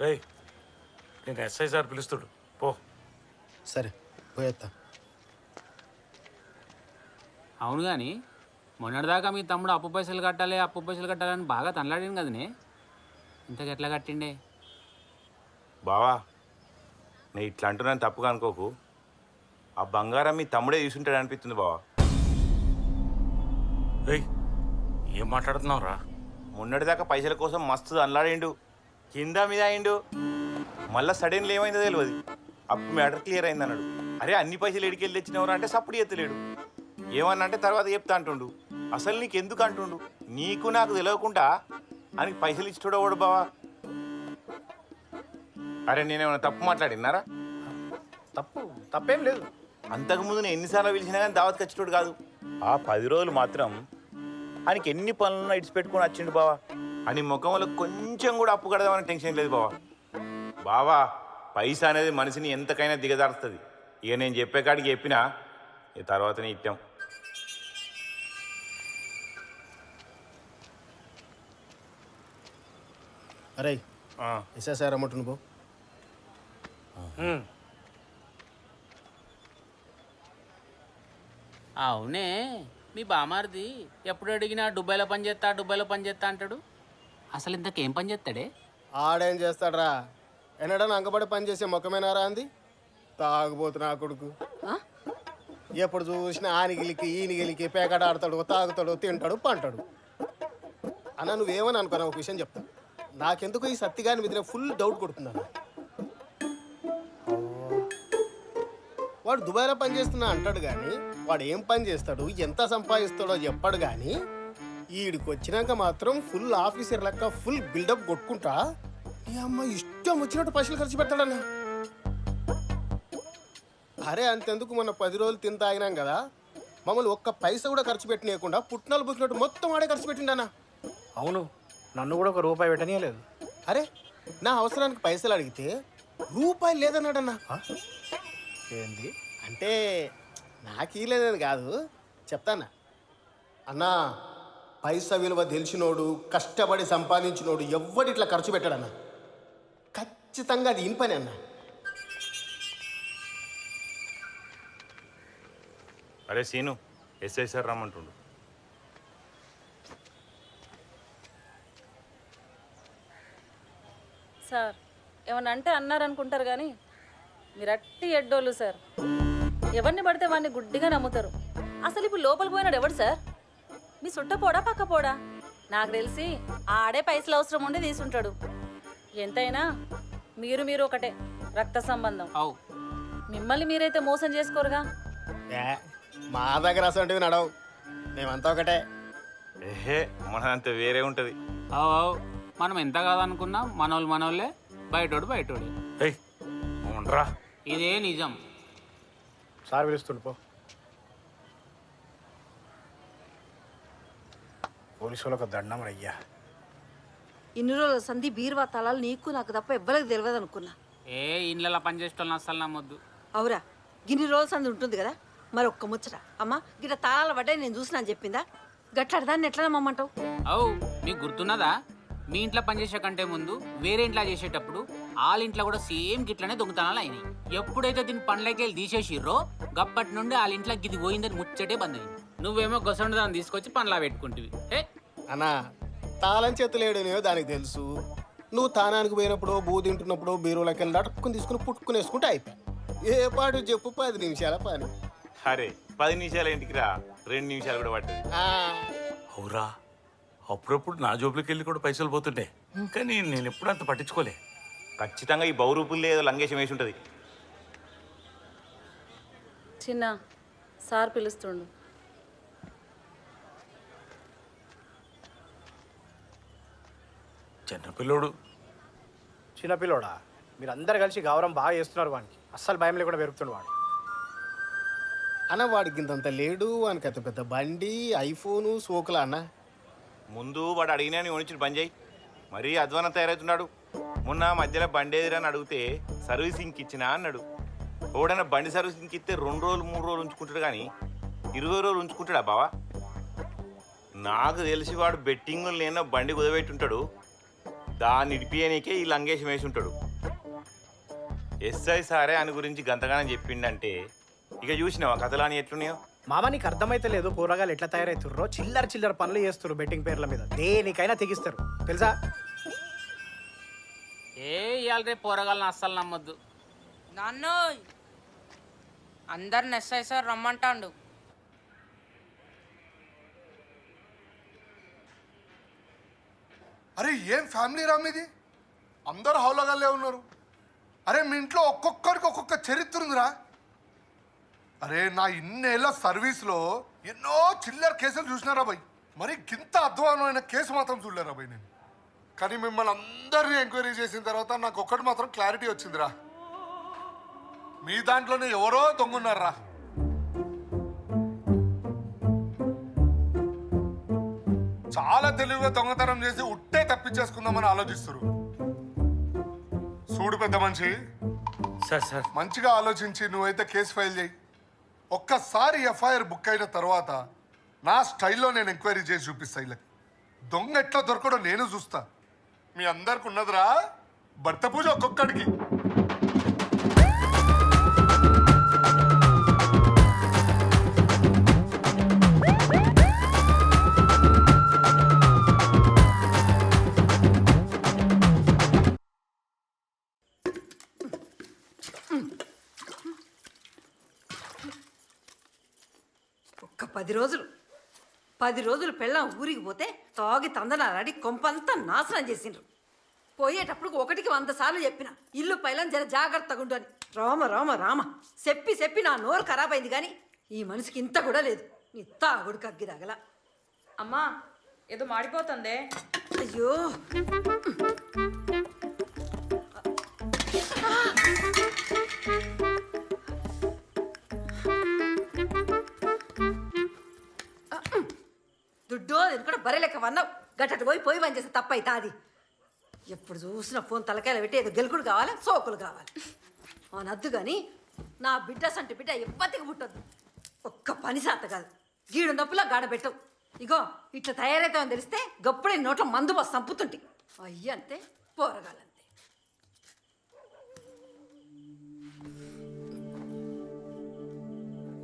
నేను SI sir పిలుస్తుడు. పో. సరే పోయేత్తా. అవును కానీ మొన్నటిదాకా మీ తమ్ముడు అప్పు పైసలు కట్టాలి అప్పు పైసలు కట్టాలని బాగా తనలాడింది కదనే. ఇంతకు ఎట్లా కట్టిండే? బావా నేను ఇట్లా అంటున్నాను తప్పుగా అనుకోకు. ఆ బంగారం మీ తమ్ముడే తీసుంటాడు అనిపిస్తుంది బావా. రేయ్ ఏం మాట్లాడుతున్నావు రా మొన్నటిదాకా పైసల కోసం మస్తు అల్లాడిండు కింద మీద అయిండు. మళ్ళా సడన్లీ ఏమైందో తెలియదు అప్పుడు మ్యాటర్ క్లియర్ అయింది అన్నాడు. అరే అన్ని పైసలు ఎడికెళ్ళి తెచ్చినవరా అంటే సప్పుడు ఎత్తలేడు ఏమన్నా అంటే తర్వాత చెప్తా అంటుండు. అసలు నీకు ఎందుకు అంటుండు? నీకు నాకు తెలియకుండా ఆయనకి పైసలు ఇచ్చాడు వాడు బావా? అరే నేనేమైనా తప్పు మాట్లాడినారా తప్పు తప్పేం లేదు. అంతకుముందు నేను ఎన్నిసార్లు పిలిచినా కానీ దావత్కి వచ్చేటోడు కాదు. ఆ పది రోజులు మాత్రం ఆయనకి ఎన్ని పనులను ఇడిచి పెట్టుకొని వచ్చిండు బావా. అని ముఖంలో కొంచెం కూడా అప్పు కడదామని టెన్షన్ లేదు బావా. బావా పైసా అనేది మనిషిని ఎంతకైనా దిగజారుస్తుంది. ఇక నేను చెప్పే కాడికి చెప్పినా ఇక తర్వాతనే ఇట్టాం. అరే ఎస్ఐ సార్ అమ్మంటు నువ్వు అవునే మీ బామారిది ఎప్పుడు అడిగినా దుబాయ్లో పని చేస్తా దుబాయ్లో పని చేస్తా అంటాడు? అసలు ఇంతకేం పని చేస్తాడే? ఆడేం చేస్తాడ్రా? ఎన్నడన్నా అంగబడి పని చేసే ముఖమేనారా అంది? తాగుబోతు నా కొడుకు. ఎప్పుడు చూసినా ఆనిగిలికి ఈనిగిలికి పేకట ఆడతాడు తాగుతాడు తింటాడు పంటాడు. అన్న నువ్వేమని అనుకున్నా ఒక విషయం చెప్తా. నాకెందుకు ఈ సత్తిగాని మీద ఫుల్ డౌట్ కొడుతున్నాను వాడు దుబాయ్లో పని చేస్తున్నా అంటాడు కానీ వాడు ఏం పని చేస్తాడు ఎంత సంపాదిస్తాడో చెప్పాడు కానీ ఈడికి వచ్చినాక మాత్రం ఫుల్ ఆఫీసర్ లెక్క ఫుల్ బిల్డప్ కొట్టుకుంటా. ఈ అమ్మ ఇష్టం వచ్చినట్టు పైసలు ఖర్చు పెడతాడన్న. అరే అంతెందుకు మొన్న పది రోజులు తింత ఆగినాం కదా. మమ్మల్ని ఒక్క పైసా కూడా ఖర్చు పెట్టనీయకుండా పుట్నాలు బుక్కినట్టు మొత్తం ఆడే ఖర్చు పెట్టిండన్నా. అవును నన్ను కూడా ఒక రూపాయి పెట్టనీయలేదు. అరే నా అవసరానికి పైసలు అడిగితే రూపాయలు లేదన్నాడన్నా. ఏంది? అంటే నాకు లేదని కాదు. చెప్తానా అన్నా పైసా విలువ తెలిసినోడు కష్టపడి సంపాదించినోడు ఎవ్వడి ఇట్లా ఖర్చు పెట్టాడన్నా? ఖచ్చితంగా అది ఇన్ పని అన్న. అరే సీను ఎస్ఐ సార్ రమ్మంటుండు. సార్ ఏమన్నా అంటే అన్నారనుకుంటారు కానీ మీరు అట్టి ఎడ్డోళ్ళు సార్. ఎవరిని పడితే వాడిని గుడ్డిగా నమ్ముతారు. అసలు ఇప్పుడు లోపలికి పోయినాడు ఎవడు సార్? మీ సుట్టపోడా పక్కపోడా నాకు తెలిసి ఆడే పైసలు అవసరం ఉండి తీసుంటాడు. ఎంతైనా మీరు మీరు ఒకటే రక్త సంబంధం. అవు. మిమ్మల్ని మీరైతే మోసం చేసుకోరుగా? మా దగ్గర అసలు నడవు. మేమంతా ఒకటే. ఏహే మనంత వేరే ఉంటుంది. అవు అవు. మనం ఎంత కాదనుకున్నా మనోళ్ళు మనోళ్ళే బయటోడు బయటోడే. ఏయ్ ఉండరా. ఇదే నిజం. సార్ పిలుస్తుండు పో. పోలీసు వాళ్ళకు దండం రయ్యా. ఇన్ని రోజుల సంధి బీరువా తలాలు నీకు నాకు తప్ప ఎవ్వరికి తెలియదు అనుకున్నా. ఏ ఇండ్లలో పని చేసేటోళ్ళని అస్సలు నమ్మొద్దు. అవురా గిన్ని రోజుల సంధి ఉంటుంది కదా మరి ఒక్క ముచ్చట. అమ్మా గిట్ట తాళాల పడ్డాయి నేను చూసినా అని చెప్పిందా? గట్లాడు దాన్ని ఎట్లా నమ్మంటావు అవు మీకు గుర్తున్నదా? మీ ఇంట్లో పనిచేసే కంటే ముందు వేరే ఇంట్లో చేసేటప్పుడు వాళ్ళ ఇంట్లో కూడా సేమ్ గిట్లనే దొంగతనాలు అయినాయి. ఎప్పుడైతే దీని పండ్లకి వెళ్ళి తీసేసిర్రో గప్పటి నుండి వాళ్ళ ఇంట్లో గిది పోయిందని ముచ్చటే బంద్ అయింది. నువ్వేమో గొసండు దాన్ని తీసుకొచ్చి పండ్లా పెట్టుకుంటివి. ఏ అన్నా తాళం చేతులేడనేవో దానికి తెలుసు. నువ్వు తానానికి పోయినప్పుడు బూ తింటున్నప్పుడు బీరువులకి వెళ్ళి అటుక్కుని తీసుకుని పుట్టుకుని వేసుకుంటే అయిపోయి ఏ పాటు చెప్పు పది నిమిషాల పని. అరే పది నిమిషాల ఇంటికి రా. రెండు నిమిషాలు కూడా పట్టదు. ఆ, అవురా అప్పుడప్పుడు నా జోబులకి వెళ్ళి కూడా పైసలు పోతుండే. కానీ నేను ఎప్పుడు అంత పట్టించుకోలే. ఖచ్చితంగా ఈ బౌరూపుల్లో ఏదో లంగేషం వేసి ఉంటుంది చిన్న సార్ పిలుస్తుండు. చిన్నపిల్లోడు చిన్నపిల్లోడా మీరు అందరు కలిసి గౌరవం బాగా చేస్తున్నారు వానికి. అస్సలు భయం లేకుండా పెరుగుతుండు వాడు. అన్న వాడికి ఇంతంత లేడు వానికి అంత పెద్ద బండి ఐఫోను సోకులా అన్న? ముందు వాడు అడిగినా నీ ఒనిచ్చిన పని చేయి. మరీ అధ్వానం తయారవుతున్నాడు. మొన్న మధ్యలో బండి ఎదురని అడిగితే సర్వీసింగ్కి ఇచ్చినా అన్నాడు. ఎవడైనా బండి సర్వీసింగ్కి ఇస్తే రెండు రోజులు మూడు రోజులు ఉంచుకుంటాడు కానీ ఇరవై రోజులు ఉంచుకుంటాడా బావా? నాకు తెలిసి వాడు బెట్టింగ్ లేనో బండి కుదబెట్టుంటాడు. దాన్ని ఇడిపియనికే ఈ లంగేషం వేసి ఉంటాడు ఎస్ఐ సారే అని గురించి గంతగానం చెప్పిండంటే ఇక చూసినావా కథలాని ఎట్లున్నాయో? మామ నీకు అర్థమైతే లేదు కూరగాయలు ఎట్లా తయారవుతుర్రో చిల్లర చిల్లర పనులు చేస్తారు బెట్టింగ్ పేర్ల మీద. దేనికైనా తెగిస్తారు. తెలుసా? ఏ ఇవాళ రేపు పోరగాళ్ళని అస్సలు నమ్మొద్దు. నాన్నోయ్ అందరిని ఎస్ఐ సార్ రమ్మంటాండు. అరే ఏం ఫ్యామిలీ రా మీది? అందరు హౌలగాళ్ళే ఉన్నారు. అరే మీ ఇంట్లో ఒక్కొక్కరికి ఒక్కొక్క చరిత్ర ఉందిరా. అరే నా ఇన్నేళ్ళ సర్వీస్లో ఎన్నో చిల్లర కేసులు చూసినారా భయ్ మరి గింత అధ్వానమైన కేసు మాత్రం చూడలేరా భయ్ నేను? కానీ మిమ్మల్ని అందరినీ ఎంక్వైరీ చేసిన తర్వాత నాకు ఒక్కటి మాత్రం క్లారిటీ వచ్చిందిరా. మీ దాంట్లోనే ఎవరో దొంగన్నారా? చాలా తెలివిగా దొంగతనం చేసి ఉట్టే తప్పించేసుకుందామని ఆలోచిస్తారు చూడు పెద్ద మనిషి. Sir sir. మంచిగా ఆలోచించి నువ్వైతే కేసు ఫైల్ చేయి. ఒక్కసారి ఎఫ్ఐఆర్ బుక్ అయిన తర్వాత నా స్టైల్లో నేను ఎంక్వైరీ చేసి చూపిస్తా వీళ్ళకి దొంగ ఎట్లా దొరకడో నేను చూస్తా. మీ అందరికి ఉన్నదిరా భర్త పూజ ఒక్కొక్కడికి. ఒక్క పది రోజులు. పది రోజులు పెళ్ళాం ఊరికి పోతే తాగి తందనాలాడి కొంపంతా నాశనం చేసిండ్రు. పోయేటప్పుడు ఒకటికి వంద సార్లు చెప్పిన ఇల్లు పైలం జర జాగ్రత్తగా ఉండు అని. రామ రామ రామ చెప్పి చెప్పి నా నోరు ఖరాబ్ అయింది కానీ ఈ మనిషికి ఇంత కూడా లేదు. నీ తాగుడు కగ్గి తగల. అమ్మా ఏదో మాడిపోతుందే. అయ్యో! దుడ్డు కూడా బరే లెక్క వన్నావు. గట్టటి పోయి పోయి పని చేస్తే తప్పైతే అది. ఎప్పుడు చూసినా ఫోన్ తలకాయలు పెట్టి ఏదో గెలుకుడు కావాలి సోకులు కావాలి. అనద్దు కానీ నా బిడ్డ సంటి బిడ్డ ఎప్పటికి పుట్టద్దు. ఒక్క పని శాత కాదు. గీడు నొప్పిలో గాడబెట్టవు ఇగో ఇట్లా తయారైతామని తెలిస్తే గప్పుడే నోట్లో మందు బస్ సంపుతుంటి అయ్యి అంతే పోరగాలంతే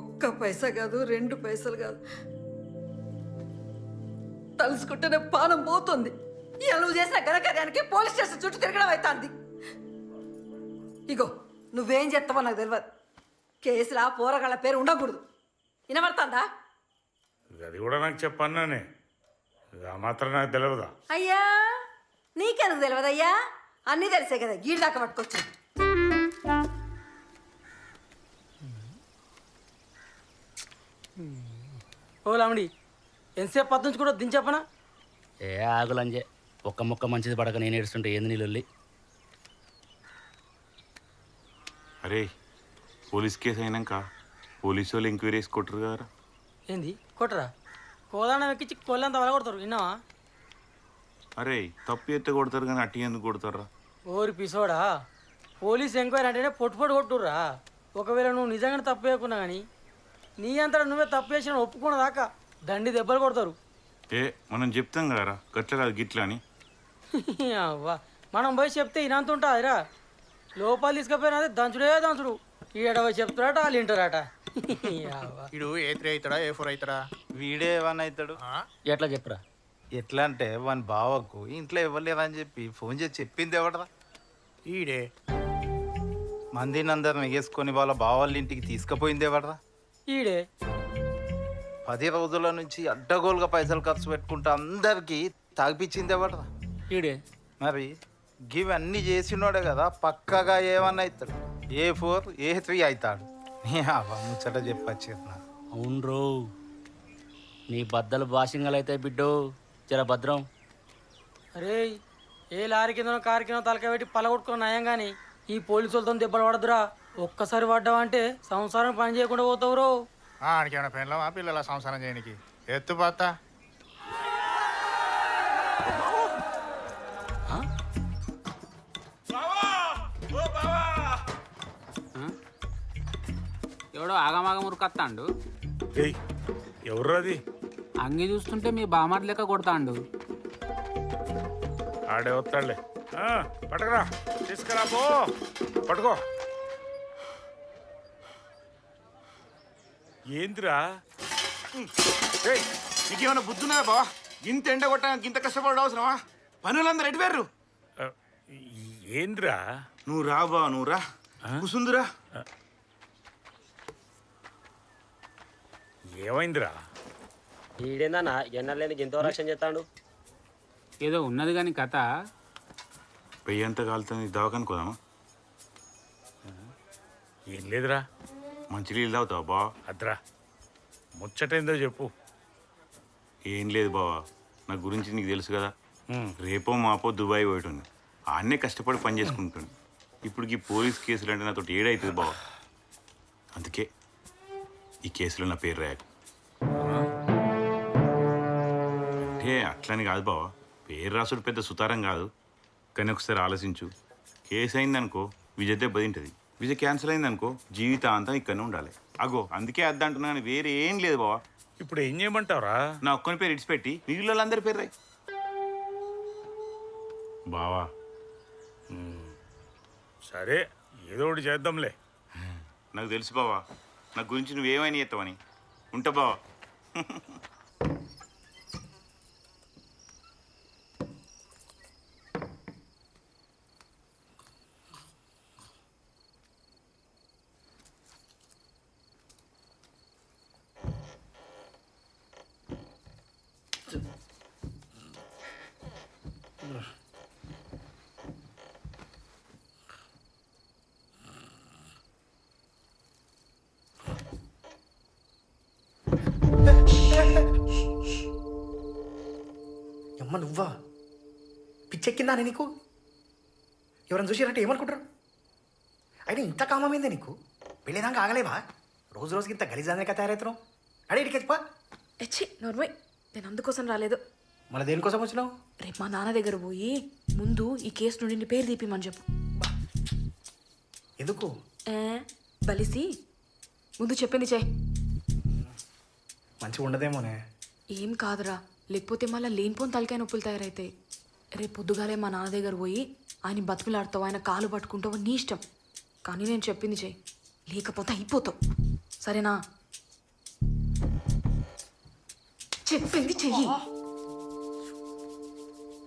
ఒక్క పైసా కాదు రెండు పైసలు కాదు. తలుసుకుంటేనే పానం పోతుంది. ఇవాళ నువ్వు చేసిన ఘనకార్యానికి పోలీస్ స్టేషన్ చుట్టూ తిరగడం అవుతుంది ఇగో నువ్వేం చేస్తావో నాకు తెలియదు కేసులా పోరగాళ్ళ పేరు ఉండకూడదు. వినబడుతుందా? అది కూడా నాకు చెప్పన్నానే. ఆ మాత్రం నాకు తెలియదా అయ్యా నీకెందుకు తెలియదు అయ్యా? అన్నీ తెలిసే కదా గీడి దాకా పట్టుకొచ్చు ఓ లామిడి ఎంతసేపు పద్దుంచి కూడా దించెప్పనా ఏ ఆగులంజే ఒక్క ముక్క మంచిది పడక నేను ఏడుస్తుంటే ఏంది నీళ్ళు అరే పోలీస్ కేసు అయినాక పోలీసు వాళ్ళు ఎంక్వైరీ వేసి కొట్టరు కదా ఏంది? కొట్టరా? కోదాండం ఎక్కించి కొల్లంత వల కొడతారు విన్నావా? అరే తప్పు ఎత్తే కొడతారు కానీ అట్టి ఎందుకు కొడతారా ఓరి పిసోడా పోలీస్ ఎంక్వైరీ అంటేనే పొట్టు పొట్టు కొట్టుర్రా. ఒకవేళ నువ్వు నిజంగానే తప్పు చేయకున్నా కానీ నీ అంతటా నువ్వే తప్పు చేసిన ఒప్పుకున్న దాకా దండి దెబ్బలు కొడతారు. ఏ మనం చెప్తాం కదరా గట్ల కాదు గిట్ల అని. అవ్వా మనం పోయి చెప్తే ఇనంత ఉంటుందిరా. లోపల తీసుకుపోయినా అదే దంచుడే దంచుడు. ఈడ పోయి చెప్తారట వాళ్ళు వింటారట. ఇడు ఏ త్రీ అవుతాడా ఏ ఫోర్ అవుతాడా? వీడే వన్ అవుతాడు. ఎట్లా చెప్పురా? ఎట్లా అంటే వాని బావకు ఇంట్లో ఇవ్వలేదని చెప్పి ఫోన్ చేసి చెప్పింది ఎవడరా ఈడే. మందిని అందరిని ఎగేసుకొని వాళ్ళ బావాళ్ళ ఇంటికి తీసుకుపోయింది ఎవడరా ఈడే. పది రోజుల నుంచి అడ్డగోలుగా పైసలు ఖర్చు పెట్టుకుంటూ అందరికీ తాగిపించింది ఎవడరా? ఈడే. మరి గివన్నీ చేసినోడే కదా పక్కగా ఏమన్నా అవుతాడు ఏ ఫోర్ ఏ త్రీ అవుతాడు ముచ్చట చెప్పచ్చు అవును రో నీ బద్దలు బాసింగలు అయితే బిడ్డో. జర భద్రం. అరే ఏ లారీ కిందనో కారు కింద తలకాయ పెట్టి పలగొట్టుకున్న నయం కానీ ఈ పోలీసు వాళ్ళతో దెబ్బలు పడదురా ఒక్కసారి పడ్డావంటే సంసారం పని చేయకుండా పోతావు రో ఆడికి ఏమైనా పెళ్ళమా పిల్లల సంసారం చేయడానికి ఎత్తు పాత. ఎవడో ఆగమాగం ఉరుకత్తాండు ఏయ్ ఎవర్రా అది? అంగి చూస్తుంటే మీ బామార్ లెక్క కొడతాండు. ఆడే వస్తాడులే. ఆ, పట్టుకురా. తీసుకురా పో. పట్టుకో. ఏందిరా? ఏయ్, నీకేమైనా బుద్ధి ఉన్నదా బావా? ఇంత ఎండ కొట్టడానికి ఇంత కష్టపడడం అవసరమా? పనులందరూ ఎటువేర్రు? ఆ, ఏందిరా? నువ్వు రా బావ నువ్వు రా. కుసుందురా. ఏమైందిరా? ఈడేందన్నా ఎన్నలేని ఎంతో రక్షణ చేస్తాడు? ఏదో ఉన్నది కానీ కథ. పెయ్యి అంతా కాలుతుంది దవాఖానికి పోదామా? ఏం లేదురా. మంచి నీళ్ళు తాగుతావా బావా? అద్రా ముచ్చటేందో చెప్పు. ఏం లేదు బావా. నా గురించి నీకు తెలుసు కదా. రేపో మాపో దుబాయ్ పోయేటోంది ఆన్నే కష్టపడి పని చేసుకుంటుంది ఇప్పుడు ఈ పోలీస్ కేసులు అంటే నాతో ఏడవుతుంది బావా. అందుకే ఈ కేసులో నా పేరు రాయకు అంటే అట్లని కాదు బావా. పేరు రాసుడు పెద్ద సుతారం కాదు. కానీ ఒకసారి ఆలోచించు. కేసు అయిందనుకో విజయ్ దెబ్బ తింటుంది విజయ్ క్యాన్సిల్ అయిందనుకో జీవితాంతం ఇక్కడనే ఉండాలి. అగో అందుకే అద్దంటున్నా కానీ వేరే ఏం లేదు బావా. ఇప్పుడు ఏం చేయమంటావురా? నా ఒక్కని పేరు ఇడిచిపెట్టి మిగిలిన వాళ్ళందరి పేరు రాయి. బావా సరే ఏదో ఒకటి చేద్దాంలే. నాకు తెలుసు బావా నా గురించి నువ్వేమైనా చేస్తావని. ఉంటా బావా. అమ్మ నువ్వా? పిచ్చెక్కిందా నీకు? ఎవరైనా చూసిరంటే ఏమనుకుంటారు? అయినా ఇంత కామమైందే నీకు? పెళ్ళేదాకా ఆగలేవా? రోజు రోజుకి ఇంత గలీజానే తయారవుతున్నావు? అడే ఇడికి పా ఎచ్చి నోర్మయ్ నేను అందుకోసం రాలేదు. మళ్ళీ దేనికోసం వచ్చినావు? రేపు మా నాన్న దగ్గర పోయి ముందు ఈ కేసు నుండి నీ పేరు తీపిమని చెప్పు. ఎందుకు? బలిసి ముందు చెప్పింది చేయి. మంచిగా ఉండదేమోనే. ఏం కాదురా. లేకపోతే మళ్ళీ లేనిపోని తలకాయ నొప్పులు తయారవుతాయి రేపు పొద్దుగాలే మా నాన్న దగ్గర పోయి ఆయన బతుకులాడతావు ఆయన కాలు పట్టుకుంటావు నీ ఇష్టం. కానీ నేను చెప్పింది చెయ్యి లేకపోతే అయిపోతావు. సరేనా? చెప్పింది చెయ్యి.